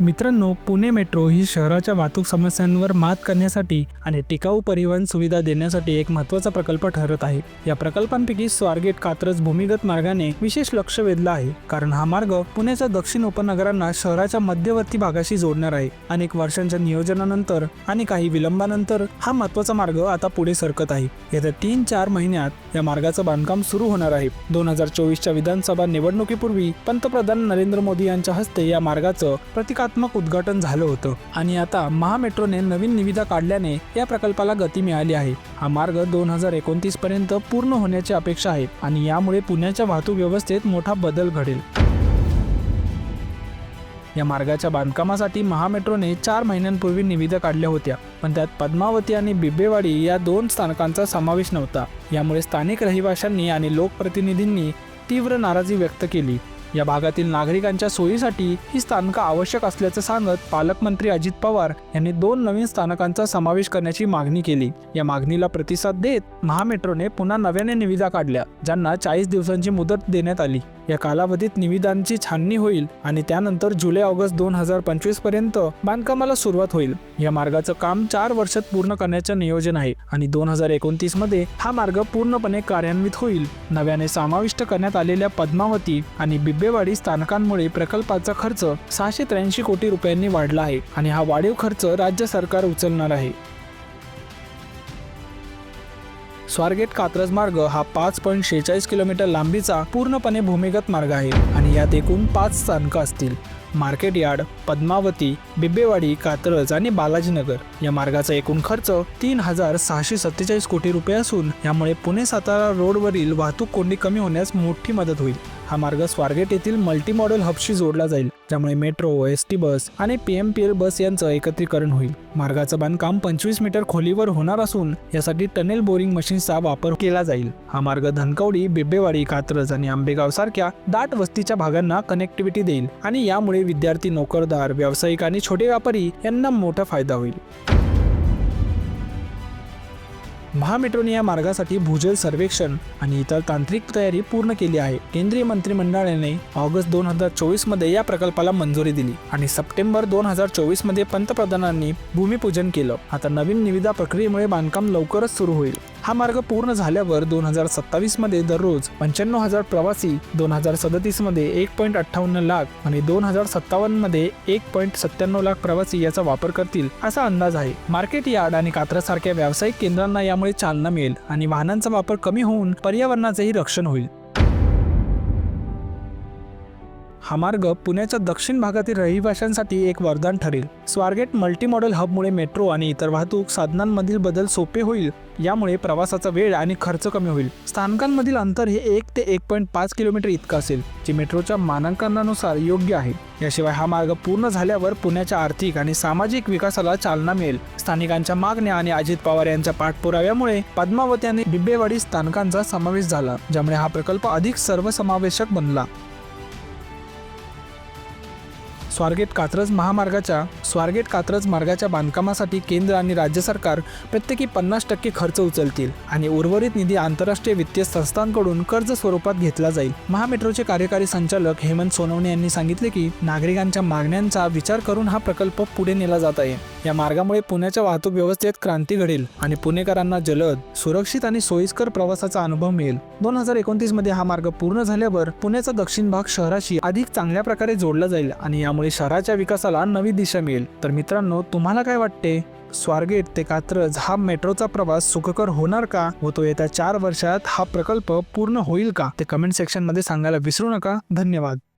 मित्रांनो पुणे मेट्रो ही शहराच्या वाहतूक समस्यांवर मात करण्यासाठी आणि टिकाऊ परिवहन सुविधा देण्यासाठी एक महत्त्वाचा प्रकल्प ठरत आहे. या प्रकल्पांपैकी स्वारगेट कात्रज भूमिगत मार्गाने विशेष लक्ष वेधलं आहे. कारण हा मार्ग पुण्याच्या दक्षिण उपनगरांना शहराच्या मध्यवर्ती भागाशी जोडणार आहे. अनेक वर्षांच्या नियोजनानंतर आणि काही विलंबानंतर हा महत्त्वाचा मार्ग आता पुढे सरकत आहे. येत्या तीन चार महिन्यात या मार्गाचं बांधकाम सुरू होणार आहे. दोन हजार चोवीसच्या विधानसभा निवडणुकीपूर्वी पंतप्रधान नरेंद्र मोदी यांच्या हस्ते या मार्गाचं सकारात्मक उद्घाटन झालं होतं. आणि आता महामेट्रोने नवीन निविदा काढल्याने या प्रकल्पाला गती मिळाली आहे. हा मार्ग दोन हजार एकोणतीस पर्यंत पूर्ण होण्याची अपेक्षा आहे आणि यामुळे पुण्याच्या वाहतूक व्यवस्थेत मोठा बदल घडेल. या मार्गाच्या बांधकामासाठी महामेट्रोने चार महिन्यांपूर्वी निविदा काढल्या होत्या पण त्यात पद्मावती आणि बिब्बेवाडी या दोन स्थानकांचा समावेश नव्हता. यामुळे स्थानिक रहिवाशांनी आणि लोकप्रतिनिधींनी तीव्र नाराजी व्यक्त केली. या भागातील नागरिकांच्या सोयीसाठी ही स्थानकं आवश्यक असल्याचं सांगत पालकमंत्री अजित पवार यांनी दोन नवीन स्थानकांचा समावेश करण्याची मागणी केली. या मागणीला प्रतिसाद देत महामेट्रोने पुन्हा नव्याने निविदा काढल्या ज्यांना चाळीस दिवसांची मुदत देण्यात आली. या कालावधीत निविदांची छाननी होईल आणि त्यानंतर जुलै ऑगस्ट दोन हजार पंचवीसपर्यंत बांधकामाला सुरुवात होईल. या मार्गाचं काम चार वर्षात पूर्ण करण्याचं नियोजन आहे आणि दोन हजार एकोणतीसमध्ये हा मार्ग पूर्णपणे कार्यान्वित होईल. नव्याने समाविष्ट करण्यात आलेल्या पद्मावती आणि बिब्बेवाडी स्थानकांमुळे प्रकल्पाचा खर्च सहाशे त्र्याऐंशी कोटी रुपयांनी वाढला आहे आणि हा वाढीव खर्च राज्य सरकार उचलणार आहे. स्वारगेट कात्रज मार्ग हा पाच पॉईंट शेहेचाळीस किलोमीटर लांबीचा पूर्णपणे भूमिगत मार्ग आहे आणि यात एकूण पाच स्थानकं असतील. मार्केट यार्ड पद्मावती बिब्बेवाडी कात्रज आणि बालाजीनगर. या मार्गाचा एकूण खर्च तीन हजार सहाशे सत्तेचाळीस कोटी रुपये असून यामुळे पुणे सातारा रोडवरील वाहतूक कोंडी कमी होण्यास मोठी मदत होईल. हा मार्ग स्वारगेट येथील मल्टी मॉडेल हबशी जोडला जाईल ज्यामुळे मेट्रो एस टी बस आणि P M P L bus यांचं एकत्रीकरण होईल. मार्गाचं बांधकाम पंचवीस मीटर खोलीवर होणार असून यासाठी टनेल बोरिंग मशीनचा वापर केला जाईल. हा मार्ग धनकवडी बिब्बेवाडी कात्रज आणि आंबेगाव सारख्या दाट वस्तीच्या भागांना कनेक्टिव्हिटी देईल आणि यामुळे विद्यार्थी नोकरदार व्यावसायिक आणि छोटे व्यापारी यांना मोठा फायदा होईल. महामेट्रोने या मार्गासाठी भूजल सर्वेक्षण आणि इतर तांत्रिक तयारी पूर्ण केली आहे. केंद्रीय मंत्रिमंडळाने ऑगस्ट दोन हजार चोवीसमध्ये या प्रकल्पाला मंजुरी दिली आणि सप्टेंबर दोन हजार चोवीसमध्ये पंतप्रधानांनी भूमिपूजन केलं. आता नवीन निविदा प्रक्रियेमुळे बांधकाम लवकरच सुरू होईल. हा मार्ग पूर्ण झाल्यावर दोन हजार सत्तावीसमध्ये दररोज पंच्याण्णव हजार प्रवासी दोन हजार सदतीसमध्ये एक पॉईंट अठ्ठावन्न लाख आणि दोन हजार सत्तावन्नमध्ये एक पॉईंट सत्त्याण्णव लाख प्रवासी याचा वापर करतील असा अंदाज आहे. मार्केट यार्ड आणि कात्रज सारख्या व्यावसायिक केंद्रांना यामुळे चालना मिळेल आणि वाहनांचा वापर कमी होऊन पर्यावरणाचेही रक्षण होईल. हा मार्ग पुण्याच्या दक्षिण भागातील रहिवाशांसाठी एक वरदान ठरेल. स्वारगेट मल्टीमॉडल हबमुळे मेट्रो आणि इतर वाहतूक साधनांमधील बदल सोपे होईल यामुळे प्रवासाचा वेळ आणि खर्च कमी होईल. स्थानकांमधील अंतर हे एक ते एक पॉईंट पाच किलोमीटर इतकं असेल जे मेट्रोच्या मानांकनानुसार योग्य आहे. याशिवाय हा मार्ग पूर्ण झाल्यावर पुण्याच्या आर्थिक आणि सामाजिक विकासाला चालना मिळेल. स्थानिकांच्या मागण्या आणि अजित पवार यांच्या पाठपुराव्यामुळे पद्मावती आणि बिब्बेवाडी स्थानकांचा समावेश झाला ज्यामुळे हा प्रकल्प अधिक सर्वसमावेशक बनला. स्वारगेट कात्रज महामार्गाच्या स्वारगेट कात्रज मार्गाच्या बांधकामासाठी केंद्र आणि राज्य सरकार प्रत्येकी पन्नास टक्के खर्च उचलतील आणि उर्वरित निधी आंतरराष्ट्रीय वित्तीय संस्थांकडून कर्ज स्वरूपात घेतला जाईल. महामेट्रोचे कार्यकारी संचालक हेमंत सोनवणे यांनी सांगितले की नागरिकांच्या मागण्यांचा विचार करून हा प्रकल्प पुढे नेला जात आहे. या मार्गामुळे पुण्याच्या वाहतूक व्यवस्थेत क्रांती घडेल आणि पुणेकरांना जलद सुरक्षित आणि सोयीस्कर प्रवासाचा अनुभव मिळेल. दोन हजार एकोणतीसमध्ये हा मार्ग पूर्ण झाल्यावर पुण्याचा दक्षिण भाग शहराशी अधिक चांगल्या प्रकारे जोडला जाईल आणि यामुळे शहराच्या विकासाला नवी दिशा मिळेल. तर मित्रांनो तुम्हाला काय वाटते? स्वारगेट ते कात्रज हा मेट्रोचा प्रवास सुखकर होणार का? व तो येत्या चार वर्षात हा प्रकल्प पूर्ण होईल का? ते कमेंट सेक्शनमध्ये सांगायला विसरू नका. धन्यवाद.